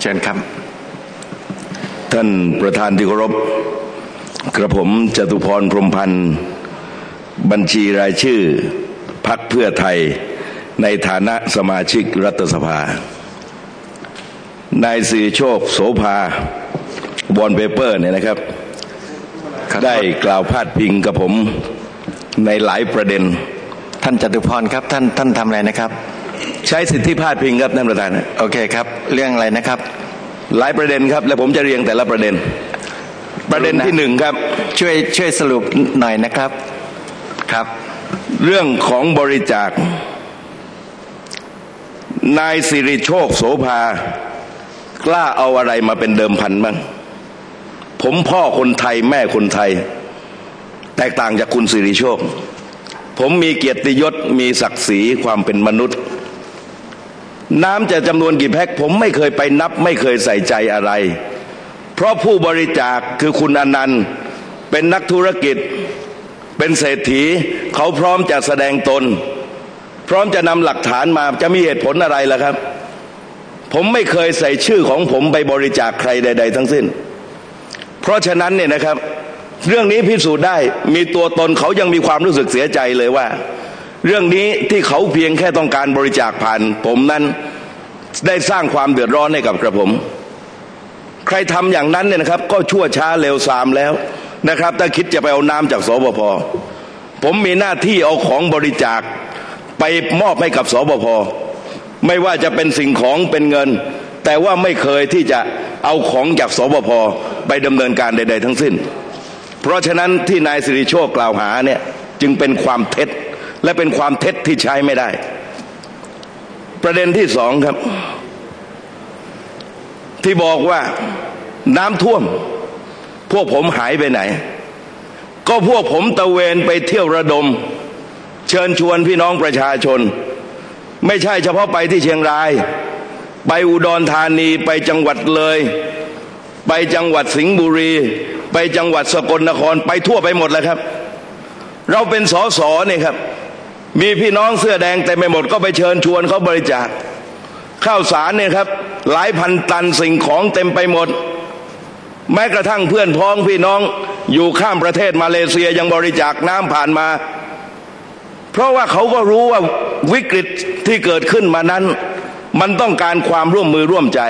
เชิญครับ ท่านประธานที่เคารพ กระผมจตุพรพรหมพันธ์ บัญชีรายชื่อพักเพื่อไทย ในฐานะสมาชิกรัฐสภา นายสิริโชคโสภาบอลเปเปอร์เนี่ยนะครับ ได้กล่าวพาดพิงกับผมในหลายประเด็น ท่านจตุพรครับ ท่านท่านทำอะไรนะครับ ใช้สิทธิพาดพิงครับท่านประธานโอเคครับ เรื่องอะไรนะครับ หลายประเด็นครับ และผมจะเรียงแต่ละประเด็น ประเด็นที่หนึ่งครับ ช่วยช่วยสรุปหน่อยนะครับครับ เรื่องของบริจาคนายสิริโชคโสภากล้าเอาอะไรมาเป็นเดิมพันบ้าง ผมพ่อคนไทยแม่คนไทย แตกต่างจากคุณสิริโชค ผมมีเกียรติยศมีศักดิ์ศรีความเป็นมนุษย์ น้ำจะจำนวนกี่แพ็คผมไม่เคยไปนับไม่เคยใส่ใจอะไร เพราะผู้บริจาคคือคุณอนันต์เป็นนักธุรกิจ เป็นเศรษฐี เขาพร้อมจะแสดงตน พร้อมจะนำหลักฐานมาจะมีเหตุผลอะไรล่ะครับ ผมไม่เคยใส่ชื่อของผมไปบริจาคใครใด ๆ ทั้งสิ้น เพราะฉะนั้นเนี่ยนะครับ เรื่องนี้พิสูจน์ได้มีตัวตนเขายังมีความรู้สึกเสียใจเลยว่า เรื่องนี้ที่เขาเพียงแค่ต้องการบริจาคผ่าน ผมนั้นได้สร้างความเดือดร้อนให้กับกระผม ใครทำอย่างนั้นเนี่ยนะครับ ก็ชั่วช้าเร็วซามแล้วนะครับ ถ้าคิดจะไปเอาน้ำจากสบพผมมีหน้าที่เอาของบริจาคไปมอบให้กับสบพไม่ว่าจะเป็นสิ่งของเป็นเงิน แต่ว่าไม่เคยที่จะเอาของจากสบพไปดำเนินการใด ๆ ทั้งสิ้น เพราะฉะนั้นที่นายสิริโชคกล่าวหาเนี่ยจึงเป็นความเท็จ และเป็นความเท็จที่ใช้ไม่ได้ ประเด็นที่สองครับ ที่บอกว่าน้ำท่วม พวกผมหายไปไหน ก็พวกผมตะเวนไปเที่ยวระดม เชิญชวนพี่น้องประชาชน ไม่ใช่เฉพาะไปที่เชียงราย ไปอุดรธานีไปจังหวัดเลย ไปจังหวัดสิงห์บุรี ไปจังหวัดสกลนครไปทั่วไปหมดแล้วครับเราเป็นสอสอเนี่ยครับ มีพี่น้องเสื้อแดงแต่ไม่หมดก็ไปเชิญชวนเขาบริจาคข้าวสารเนี่ยครับ หลายพันตันสิ่งของเต็มไปหมด แม้กระทั่งเพื่อนพ้องพี่น้องอยู่ข้ามประเทศมาเลเซียยังบริจาคน้ำผ่านมา เพราะว่าเขาก็รู้ว่าวิกฤตที่เกิดขึ้นมานั้น มันต้องการความร่วมมือร่วมใจ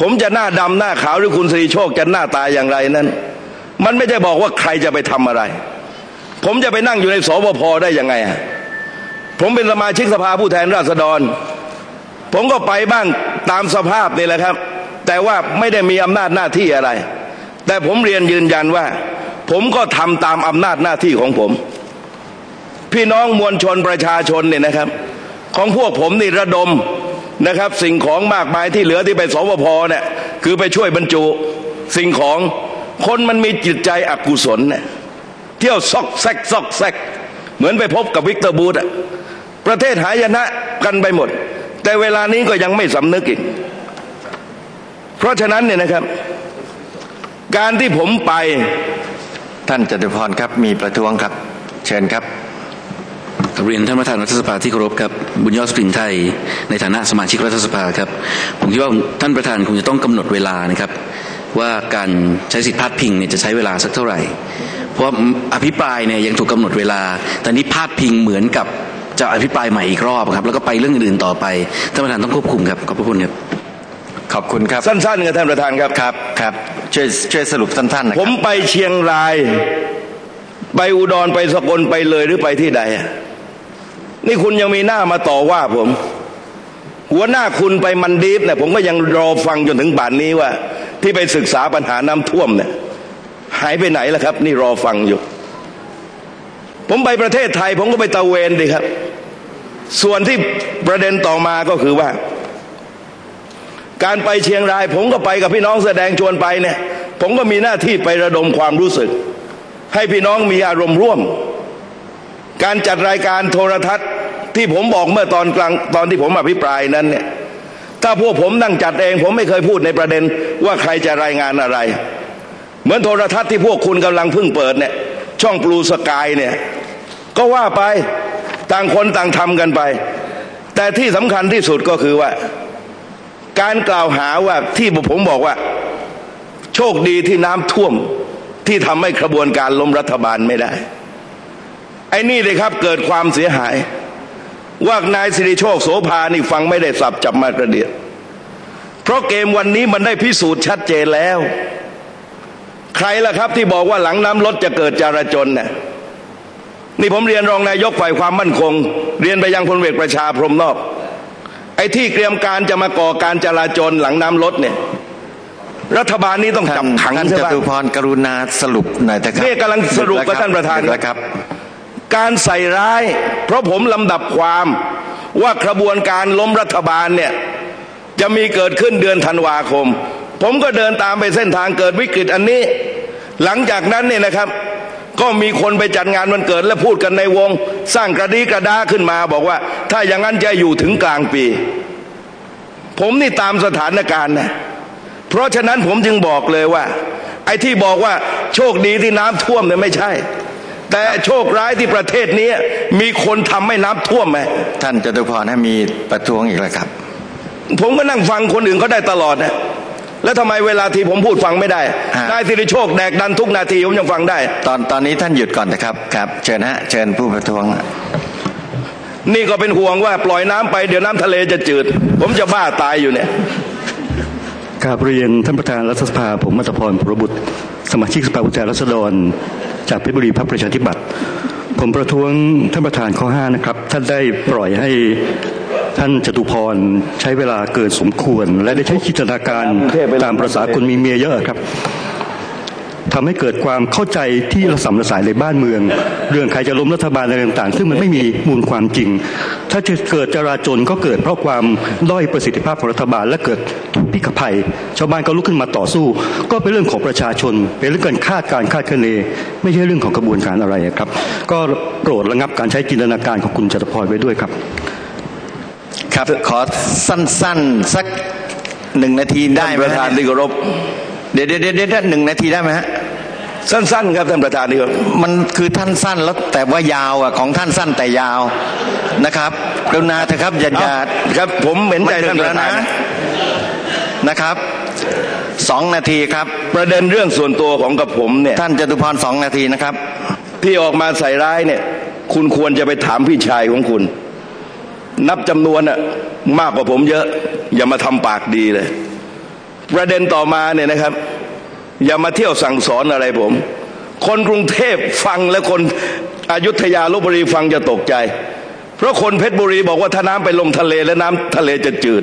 ผมจะหน้าดำหน้าขาวหรือคุณสิริโชคจะหน้าตาอย่างไรนั้น มันไม่ได้บอกว่าใครจะไปทำอะไร ผมจะไปนั่งอยู่ในสบพได้ยังไงอะผมเป็นสมาชิกสภาผู้แทนราษฎร ผมก็ไปบ้างตามสภาพนี่แหละครับ แต่ว่าไม่ได้มีอำนาจหน้าที่อะไร แต่ผมเรียนยืนยันว่า ผมก็ทำตามอำนาจหน้าที่ของผม พี่น้องมวลชนประชาชนเนี่ยนะครับ ของพวกผมนี่ระดมนะครับ สิ่งของมากมายที่เหลือที่ไปสวพเนี่ยคือไปช่วยบรรจุ สิ่งของคนมันมีจิตใจอกุศลเนี่ย เที่ยวซอกแซกซอกแซก เหมือนไปพบกับวิกเตอร์บูธอะประเทศหายนะกันไปหมด แต่เวลานี้ก็ยังไม่สำนึกอีก เพราะฉะนั้นเนี่ยนะครับ การที่ผมไปท่านจตุพรครับมีประท้วงครับ เชิญครับเรียนท่านประธานรัฐสภาที่เคารพครับบุญยอดสปริงไทย ในฐานะสมาชิกรัฐสภาครับ ผมคิดว่าท่านประธานคงจะต้องกำหนดเวลานะครับ ว่าการใช้สิทธิพาดพิงเนี่ยจะใช้เวลาสักเท่าไหร่ เพราะอภิปรายเนี่ยยังถูกกาหนดเวลา แต่นี้พาดพิงเหมือนกับจะอภิปรายใหม่อีกรอบครับ แล้วก็ไปเรื่องอื่นๆต่อไปท่านประธานต้องควบคุมครับขอบพระคุณครับขอบคุณครับสั้นๆกับท่านประธานครับครับครับช่วยช่วยสรุปสั้นๆนะคผรับมไปเชียงราย ไปอุดรไปสกลไปเลยหรือไปที่ใดอะนี่คุณยังมีหน้ามาต่อว่าผม หัวหน้าคุณไปมันดีฟเนี่ยผมก็ยังรอฟังจนถึงป่านนี้ว่า ที่ไปศึกษาปัญหาน้ำท่วมเนี่ย หายไปไหนล่ะครับ นี่รอฟังอยู่ ผมไปประเทศไทย ผมก็ไปตะเวนดีครับ ส่วนที่ประเด็นต่อมาก็คือว่า การไปเชียงราย ผมก็ไปกับพี่น้องแสดงชวนไปเนี่ย ผมก็มีหน้าที่ไประดมความรู้สึก ให้พี่น้องมีอารมณ์ร่วม การจัดรายการโทรทัศน์ที่ผมบอกเมื่อตอนกลางตอนที่ผมอภิปรายนั้นเนี่ยถ้าพวกผมนั่งจัดเอง ผมไม่เคยพูดในประเด็นว่าใครจะรายงานอะไร เหมือนโทรทัศน์ที่พวกคุณกำลังเพิ่งเปิดเนี่ยช่องปลูสกายเนี่ยก็ว่าไปต่างคนต่างทำกันไป แต่ที่สำคัญที่สุดก็คือว่า การกล่าวหาว่าที่ผมบอกว่า โชคดีที่น้ำท่วมที่ทำให้กระบวนการล้มรัฐบาลไม่ได้ ไอ้นี่เลยครับเกิดความเสียหาย ว่านายสิริโชคโสภานี่ฟังไม่ได้สับจับมากระเดียดเพราะเกมวันนี้มันได้พิสูจน์ชัดเจนแล้ว ใครล่ะครับที่บอกว่าหลังน้ำลดจะเกิดจราจนเนี่ยนี่ผมเรียนรองนายกฝ่ายความมั่นคง เรียนไปยังพลเวกประชาพรหมนอก ไอ้ที่เตรียมการจะมาก่อการจราจรหลังน้ำลดเนี่ยรัฐบาลนี้ต้องจัท่าบนขังท่านใช่จไหมตุพรกรุณาสรุปหน่อยนะครับนี่กำลังสรุปกับท่านประธานแล้วครับ การใส่ร้าย เพราะผมลำดับความว่ากระบวนการล้มรัฐบาลเนี่ยจะมีเกิดขึ้นเดือนธันวาคม ผมก็เดินตามไปเส้นทางเกิดวิกฤตอันนี้ หลังจากนั้นเนี่ยนะครับ ก็มีคนไปจัดงานวันเกิดและพูดกันในวง สร้างกระดีกระดาขึ้นมา บอกว่า ถ้าอย่างนั้นจะอยู่ถึงกลางปี ผมนี่ตามสถานการณ์นะเพราะฉะนั้นผมจึงบอกเลยว่า ไอ้ที่บอกว่าโชคดีที่น้ำท่วมเนี่ยไม่ใช่แต่โชคร้ายที่ประเทศนี้มีคนทำให้น้ำท่วมไหมท่านจตุพรให้มีประท้วงอีกแล้วครับ ผมก็นั่งฟังคนอื่นเขาได้ตลอดนะ แล้วทำไมเวลาที่ผมพูดฟังไม่ได้ฮะนายสิริโชคแดกดันทุกนาทีผมยังฟังได้ ตอนตอนนี้ท่านหยุดก่อนนะครับครับ เชิญฮะเชิญผู้ประท้วง นี่ก็เป็นห่วงว่าปล่อยน้ำไปเดี๋ยวน้ำทะเลจะจืด ผมจะบ้าตายอยู่เนี่ยกราบเรียนท่านประธานรัฐสภาผมมัตพรพรบุตร สมาชิกสภาผู้แทนราษฎร จากเพชรบุรีพรรคประชาธิปัตย์ผมประท้วงท่านประธานข้อ 5 นะครับ ท่านได้ปล่อยให้ ท่านจตุพรใช้เวลาเกินสมควร และได้ใช้จินตนาการตามประษาคนมีเมียเยอะครับทำให้เกิดความเข้าใจที่ระสำระสายในบ้านเมือง เรื่องใครจะล้มรัฐบาลอะไรต่างๆ ซึ่งมันไม่มีมูลความจริง ถ้าจะเกิดจราจนก็เกิดเพราะความด้อยประสิทธิภาพของรัฐบาลและเกิดพิกภัย ชาวบ้านก็ลุกขึ้นมาต่อสู้ ก็เป็นเรื่องของประชาชน เป็นเรื่องการคาดการคาดคะเนไม่ใช่เรื่องของกระบวนการอะไรครับ ก็โปรดระงับการใช้จินตนาการของคุณจตุพรไว้ด้วยครับ ครับขอสั้นๆสักหนึ่งนาทีได้ท่านไหมประธานที่เคารพเดี๋ยวเดี๋ยวเดี๋ยวเดี๋ยวหนึ่งนาทีได้ไหมฮะสั้นๆ ครับท่านประธานที่เคารพมันคือท่านสั้นแล้วแต่ว่ายาวอะของท่านสั้นแต่ยาวนะครับกรุณาเถอะครับอย่าอย่าครับ ผมเห็นใจมัท่านดึปกระแล้วธานนะนะครับสองนาทีครับ ประเด็นเรื่องส่วนตัวของกับผมเนี่ยท่านจตุพรสองนาทีนะครับ ที่ออกมาใส่ร้ายเนี่ย คุณควรจะไปถามพี่ชายของคุณ นับจำนวนอะมากกว่าผมเยอะ อย่ามาทำปากดีเลย ประเด็นต่อมาเนี่ยนะครับ อย่ามาเที่ยวสั่งสอนอะไรผม คนกรุงเทพฟังและคนอยุธยาลบบุรีฟังจะตกใจ เพราะคนเพชรบุรีบอกว่าถ้าน้ำไปลงทะเลและน้ำทะเลจะจืด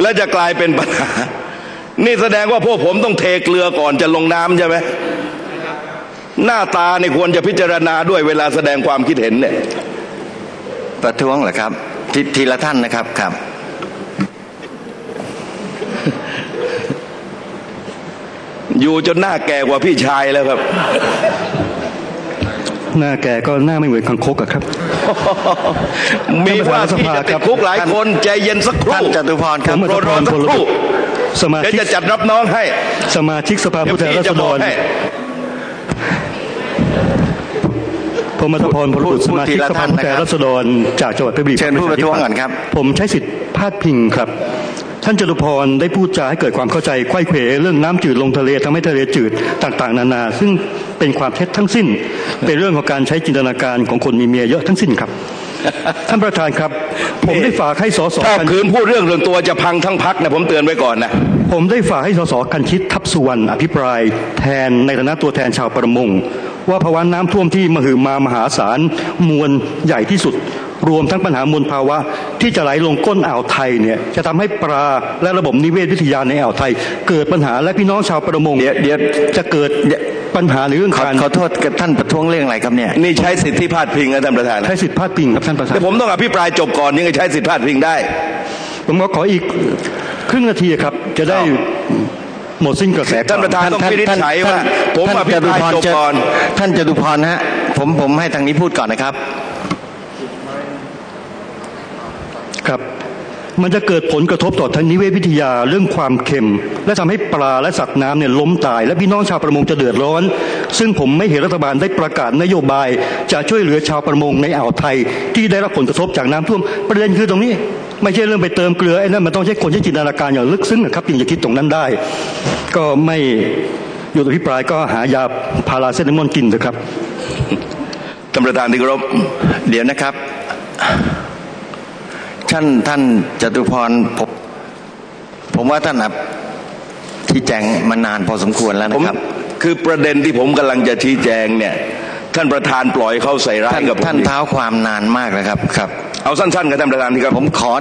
และจะกลายเป็นปัญหา นี่แสดงว่าพวกผมต้องเทเกลือก่อนจะลงน้ำใช่ไหมหน้าตาเนี่ยควรจะพิจารณาด้วยเวลาแสดงความคิดเห็นเนี่ยประท้วงเหรอครับ ททีละท่านนะครับครับอยู่จนหน้าแก่กว่าพี่ชายแล้วครับ หน้าแกก็หน้าไม่เหมือนคังคกอะครับ มีว่าที่จะติดคุกหลายคนใจเย็นสักครู่ท่านจตุพรครับผมโปรดรอสักครู่สมาเดี๋ยวชิกจะจัดรับน้องให้ สมาชิกสภาเดี๋ยวผู้แทนพี่ราษจะฎบอกร ผมมัตพรพลบุตรพูสดมาชิกทีละสภาท่านผู้แทนนะครับราษฎรจากจังหวัดเพชรบุรีเชิญผู้ประท้วงก่อนครับ ผมใช้สิทธิ์พาดพิงครับ ท่านจตุพรได้พูดจาให้เกิดความเข้าใจไขว้เขวเรื่องน้ำจืดลงทะเลทำให้ทะเลจืดต่างๆ นานา ซึ่งเป็นความเท็จทั้งสิ้น เป็นเรื่องของการใช้จินตนาการของคนมีเมียเยอะทั้งสิ้นครับท่านประธานครับ ผมได้ฝากให้สสถ้ากันคืนพูดเรื่องเรื่องตัวจะพังทั้งพักนะผมเตือนไว้ก่อนนะผมได้ฝากให้สสคันชิตทับสุวรรณอภิปราย แทนในฐานะตัวแทนชาวประมง ว่าภาวะน้ำท่วมที่มหึมามหาศาลมวลใหญ่ที่สุด รวมทั้งปัญหามวลภาวะ ที่จะไหลลงก้นอ่าวไทยเนี่ยจะทำให้ปลาและระบบนิเวศวิทยาในอ่าวไทย เกิดปัญหาและพี่น้องชาวประมงเดี๋ยวเดี๋ยวจะเกิดปัญหาในเรื่องขอการขอโทษกับท่านประท้วงเรื่องอะไรครับเนี่ยนี่ใช้สิทธิพาดพิงนะท่านประธานใช้สิทธิพาดพิงครับท่านประธานแต่ผมต้องอภิปรายจบก่อนยังจะใช้สิทธิพาดพิงได้ ผมก็ขออีกครึ่งนาทีครับจะได้ หมดสิ้นกระแสท่านประธานต้องวินิจฉัยว่าผมท่นอภิปรายจบก่อนท่านจตุพรฮะผมผมให้ทางนี้พูดก่อนนะครับ ครับมันจะเกิดผลกระทบต่อทางนิเวศวิทยาเรื่องความเค็ม และทำให้ปลาและสัตว์น้ำเนี่ยล้มตาย และพี่น้องชาวประมงจะเดือดร้อน ซึ่งผมไม่เห็นรัฐบาลได้ประกาศนโยบาย จะช่วยเหลือชาวประมงในอ่าวไทย ที่ได้รับผลกระทบจากน้ำท่วมประเด็นคือตรงนี้ ไม่ใช่เรื่องไปเติมเกลือไอ้นั่นมันต้องใช้คนใช้จินตนาการอย่างลึกซึ้งนะครับจึงจะคิดตรงนั้นได้ ก็ไม่หยุดอภิปรายก็หายาพาราเซตามอลกินเถอะครับท่านประธานที่เคารพเดี๋ยวนะครับท่านท่านจตุพรผมผมว่าท่านอับที่แจงมานานพอสมควรแล้วผมนะครับ คือประเด็นที่ผมกำลังจะชี้แจงเนี่ย ท่านประธานปล่อยเข้าใส่ร้าท่ายนกับผมท่านเท้าความนานมากนะครับครับ เอาสั้นๆกับท่านประธานที่ครับผมขอ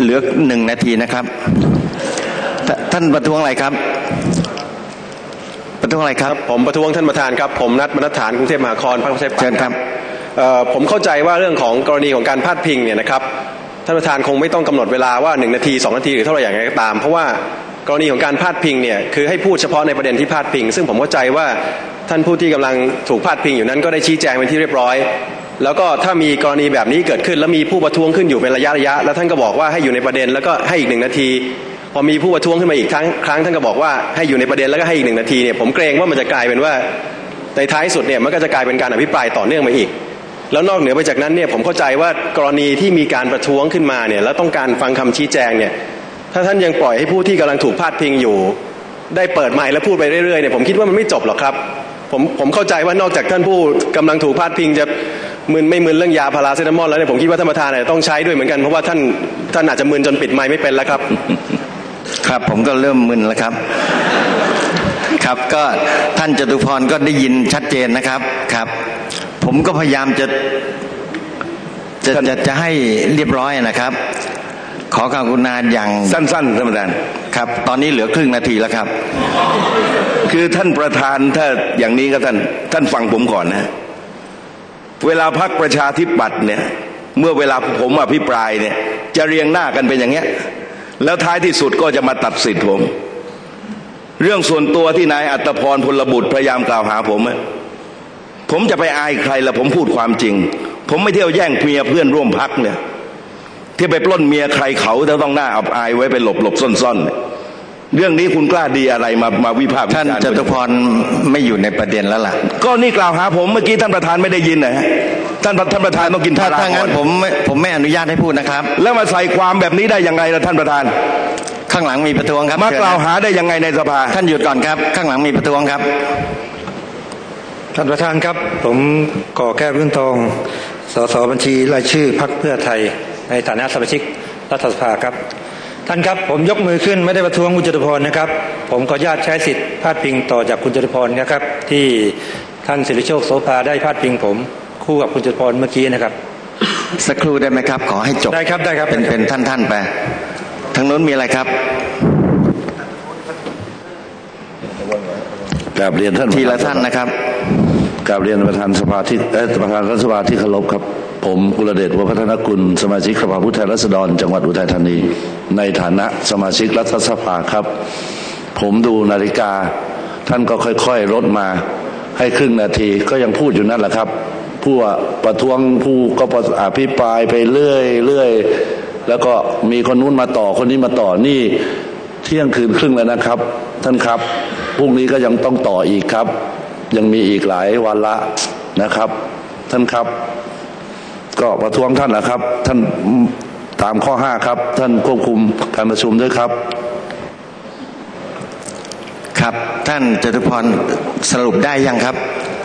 เหลือหนึ่งนาทีนะครับทท่านประท้วงอะไรครับ ประท้วงอะไรครับ ผมประท้วงท่านประธานครับ ผมนัดบรรทัดฐานกรุงเทพมหานครพรรคประชาธิปัตเชิญย์ครับเอ่อผมเข้าใจว่าเรื่องของกรณีของการพาดพิงเนี่ยนะครับท่านประธานคงไม่ต้องกำหนดเวลาว่า1นาที2นาทีหรือเท่าไหร่อย่างไรก็ตาม เพราะว่ากรณีของการพาดพิงเนี่ยคือให้พูดเฉพาะในประเด็นที่พาดพิง ซึ่งผมเข้าใจว่าท่านผู้ที่กำลังถูกพาดพิงอยู่นั้นก็ได้ชี้แจงเป็นที่เรียบร้อย แล้วก็ถ้ามีกรณีแบบนี้เกิดขึ้น แล้วมีผู้ประท้วงขึ้นอยู่เป็นระยะระยะ แล้วท่านก็บอกว่าให้อยู่ในประเด็นแล้วก็ให้อีกหนึ่งนาที พอมีผู้ประท้วงขึ้นมาอีกครั้งครั้งท่านก็บอกว่าให้อยู่ในประเด็นแล้วก็ให้อีกหนึ่งนาทีเนี่ยผมเกรงว่ามันจะกลายเป็นว่าในท้ายสุดเนี่ยมันก็จะกลายเป็นการอภิปรายต่อเนื่องมาอีก แล้วนอกเหนือไปจากนั้นเนี่ยผมเข้าใจว่ากรณีที่มีการประท้วงขึ้นมาเนี่ยแล้วต้องการฟังคำชี้แจงเนี่ยถ้าท่านยังปล่อยให้ผู้ที่กำลังถูกพาดพิงอยู่ ได้เปิดไมค์แล้วพูดไปเรื่อยๆเนี่ยผมคิดว่ามันไม่จบหรอกครับผมผมเข้าใจว่านอกจากท่านผู้กำลังถูกพาดพิงจะ มึนไม่มึนเรื่องยาพาราเซตามอลแล้วเนี่ยผมคิดว่าท่านประธานเนี่ยต้องใช้ด้วยเหมือนกันเพราะว่าท่านท่านอาจจะมึนจนปิดไมค์ไม่เป็นแล้วครับ ครับผมก็เริ่มมึนแล้วครับ ครับก็ท่านจตุพรก็ได้ยินชัดเจนนะครับครับ ผมก็พยายามจะจะจะจะให้เรียบร้อยนะครับ ขอความกรุณาอย่างสั้นๆท่านประธานครับ ตอนนี้เหลือครึ่งนาทีแล้วครับ คือท่านประธานถ้าอย่างนี้ก็ท่านท่านฟังผมก่อนนะ เวลาพักประชาธิปัตย์เนี่ย เมื่อเวลาผมอภิปรายเนี่ย จะเรียงหน้ากันเป็นอย่างเงี้ย แล้วท้ายที่สุดก็จะมาตัดสิทธิ์ผม เรื่องส่วนตัวที่นายอัตพรพลบุตรพยายามกล่าวหาผมผมจะไปอายใครละผมพูดความจริง ผมไม่เที่ยวแย่งเมียเพื่อนร่วมพักเนี่ยที่ไปปล้นเมียใครเขาแล้วต้องหน้าอับอายไว้ไปหลบหลบซ่อนๆ เนี่ยเรื่องนี้คุณกล้าดีอะไรมามาวิพากษ์วิท่านจารณ์จตุพรไม่อยู่ในประเด็นแล้วล่ะ ก็นี่กล่าวหาผมเมื่อกี้ท่านประธานไม่ได้ยินนะฮะท่านท่านประธานต้องกินถ้าพาราถ้างั้นก่อผมไม่ผมไม่อนุญาตให้พูดนะครับ แล้วมาใส่ความแบบนี้ได้ยังไงล่ะท่านประธาน ข้างหลังมีประท้วงครับมาเชิญกล่าวนะหาได้ยังไงในสภา ท่านหยุดก่อนครับ ข้างหลังมีประท้วงครับ ท่านประธานครับ ผมก่อแก้วรุ่นทอง สสบัญชีรายชื่อพักเพื่อไทย ในฐานะสมาชิกรัฐสภาครับ ท่านครับผมยกมือขึ้นไม่ได้ประท้วงคุณจตุพรนะครับ ผมขออนุญาตใช้สิทธิ์พาดพิงต่อจากคุณจตุพรนะครับ ที่ท่านสิริโชคโสภาได้พาดพิงผม คู่กับคุณจตุพรเมื่อกี้นะครับ สักครู่ได้ไหมครับ ขอให้จบได้ครับได้ครับเป็นเป็นท่านท่านๆไปทางโน้นมีอะไรครับกราบเรียนท่านทีละท่านนะครับกราบเรียนประธานสภาที่เอ่อประธานรัฐสภาที่เคารพครับ ผมกุลเดชวัฒนกุล สมาชิกสภาผู้แทนราษฎร จังหวัดอุทัยธานี ในฐานะสมาชิกรัฐสภาครับ ผมดูนาฬิกา ท่านก็ค่อยๆลดมา ให้ครึ่งนาทีก็ยังพูดอยู่นั่นแหละครับ ผู้ประท้วงผู้ก็อภิปรายไปเรื่อยเรื่อยแล้วก็มีคนนู้นมาต่อคนนี้มาต่อนี่ เที่ยงคืนครึ่งแล้วนะครับ ท่านครับพรุ่งนี้ก็ยังต้องต่ออีกครับ ยังมีอีกหลายวันละนะครับ ท่านครับ ก็ประท้วงท่านนะครับ ท่านตามข้อห้าครับ ท่านควบคุมการประชุมด้วยครับ ครับท่านจตุพรสรุปได้ยังครับ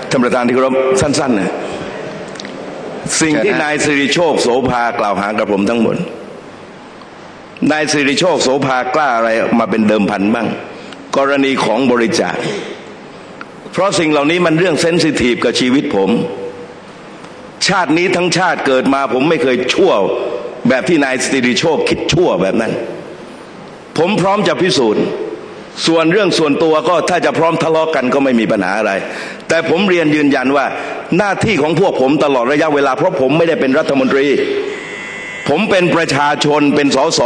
ท่านประธานที่เคารพสั้นๆนะสิ่งที่เชิญฮะนายสิริโชคโสภากล่าวหากับผมทั้งหมดนายสิริโชคโสภากล้าอะไรมาเป็นเดิมพันบ้าง กรณีของบริจาค เพราะสิ่งเหล่านี้มันเรื่องเซนซิทีฟกับชีวิตผม ชาตินี้ทั้งชาติเกิดมาผมไม่เคยชั่ว แบบที่นายสติริโชคคิดชั่วแบบนั้น ผมพร้อมจะพิสูจน์ ส่วนเรื่องส่วนตัวก็ถ้าจะพร้อมทะเลาะกันก็ไม่มีปัญหาอะไร แต่ผมเรียนยืนยันว่า หน้าที่ของพวกผมตลอดระยะเวลา เพราะผมไม่ได้เป็นรัฐมนตรี ผมเป็นประชาชนเป็นสส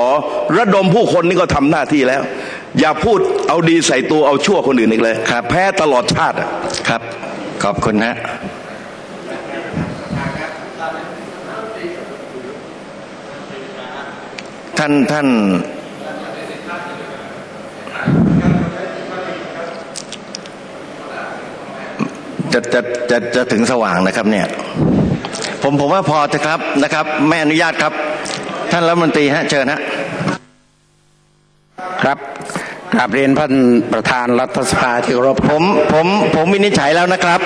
ระดมผู้คนนี่ก็ทำหน้าที่แล้ว อย่าพูดเอาดีใส่ตัวเอาชั่วคนอื่นอีกเลยครับแพ้ตลอดชาติครับ ขอบคุณฮะ ท่านท่านคจะจะจะจะถึงสว่างนะครับ เนี่ย ผมผมว่าพอเถอะครับนะครับ ไม่อนุญาตครับ ท่านรัฐมนตรีฮะเชิญฮะครับกราบเรียนท่านประธานรัฐสภาที่เคารพผมผมผมวินิจฉัยแล้วนะครับ